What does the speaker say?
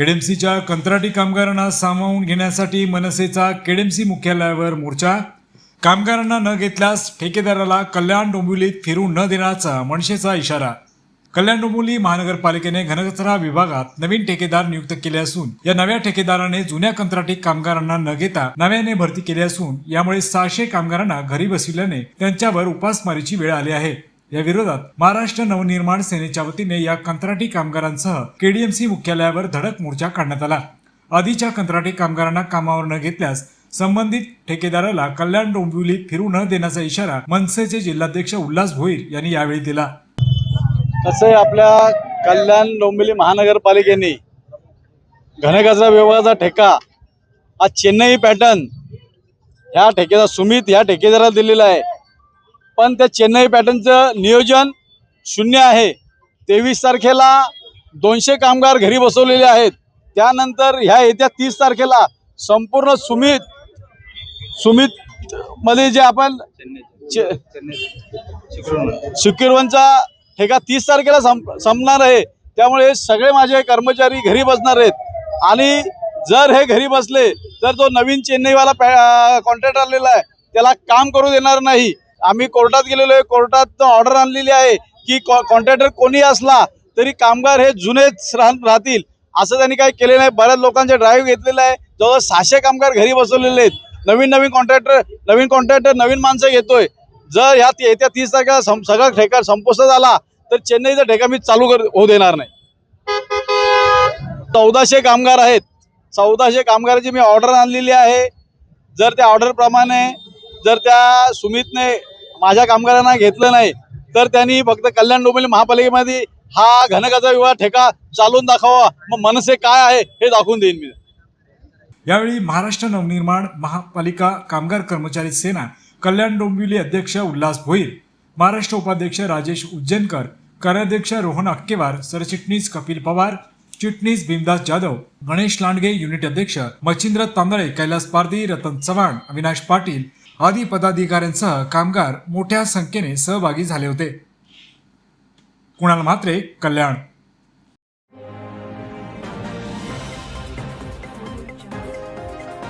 केडेमसीच्या कंत्राटी कामगारांना सामावून घेण्यासाठी मनसेचा केडेमसी मुख्यालयावर मोर्चा. कामगारांना न घेतल्यास ठेकेदाराला कल्याण डोंबिवलीत फिरू न देण्याचा मनसेचा इशारा. कल्याण डोंबिवली महानगरपालिकेने घनकचरा विभागात नवीन ठेकेदार नियुक्त केले असून या नव्या ठेकेदाराने जुन्या कंत्राटी कामगारांना न घेता नव्याने भरती केली असून यामुळे सहाशे कामगारांना घरी बसविल्याने त्यांच्यावर उपासमारीची वेळ आली आहे. या विरोधात महाराष्ट्र नवनिर्माण सेनेच्या वतीने या कंत्राटी कामगारांसह केडीएमसी मुख्यालयावर धडक मोर्चा काढण्यात आला. आधीच्या कंत्राटी कामगारांना कामावर न घेतल्यास संबंधित ठेकेदाराला कल्याण डोंबिवली फिरू न देण्याचा इशारा मनसेचे जिल्हाध्यक्ष उल्हास भोईर यांनी यावेळी दिला. तसे आपल्या कल्याण डोंबिवली महानगरपालिकेने घनकचरा विभागाचा ठेका हा चेन्नई पॅटर्न ह्या ठेकेदार सुमित ह्या ठेकेदाराला दिलेला आहे. पण त्या चेन्नई पॅटर्नचं नियोजन शून्य आहे. तेवीस तारखेला दोनशे कामगार घरी बसवलेले आहेत. त्यानंतर ह्या येत्या तीस तारखेला संपूर्ण सुमित सुमित मध्ये जे आपण चे- ठेका तीस तारखेला संप संपणार आहे. त्यामुळे सगळे माझे कर्मचारी घरी बसणार आहेत. आणि जर हे घरी बसले तर तो नवीन चेन्नईवाला पॅ कॉन्ट्रॅक्ट आलेला आहे. त्याला काम करू देणार नाही. आम्ही कोर्टात गेलेलो आहे. कोर्टात ऑर्डर आणलेली आहे की कॉन्ट्रॅक्टर कोणी असला तरी कामगार हे जुनेच राहतील. असं त्यांनी काही केले नाही. बऱ्याच लोकांचे ड्राईव्ह घेतलेला आहे. जवळ सहाशे कामगार घरी बसवलेले आहेत. नवीन नवीन कॉन्ट्रॅक्टर नवीन कॉन्ट्रॅक्टर नवीन माणसं घेतोय जर ह्या येत्या तीस तारखेला सं- सगळा ठेका संपुष्ट झाला तर चेन्नईचा ठेका मी चालू कर होऊ देणार नाही. चौदाशे कामगार आहेत. चौदाशे कामगाराची मी ऑर्डर आणलेली आहे. जर त्या ऑर्डरप्रमाणे जर त्या सुमितने माझ्या कामगारांना घेतलं नाही तर त्यांनी फक्त कल्याण डोंबिवली महापालिकेमध्ये हा घनकाचा विवाह ठेका चालून दाखवा. मग मनसे काय आहे हे दाखवून देईन मी. यावेळी महाराष्ट्र नवनिर्माण महापालिका कामगार कर्मचारी सेना कल्याण डोंबिवली अध्यक्ष उल्हास भोईर महाराष्ट्र उपाध्यक्ष राजेश उज्जैनकर कार्याध्यक्ष रोहन अक्केवार सरचिटणीस कपिल पवार चिटणीस भीमदास जाधव गणेश लांडगे युनिट अध्यक्ष मच्छिंद्र तांदळे कैलास पारधी रतन चव्हाण अविनाश पाटील आदी पदाधिकाऱ्यांसह कामगार मोठ्या संख्येने सहभागी झाले होते. कुणाल म्हात्रे कल्याण.